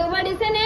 તો વળી છે ને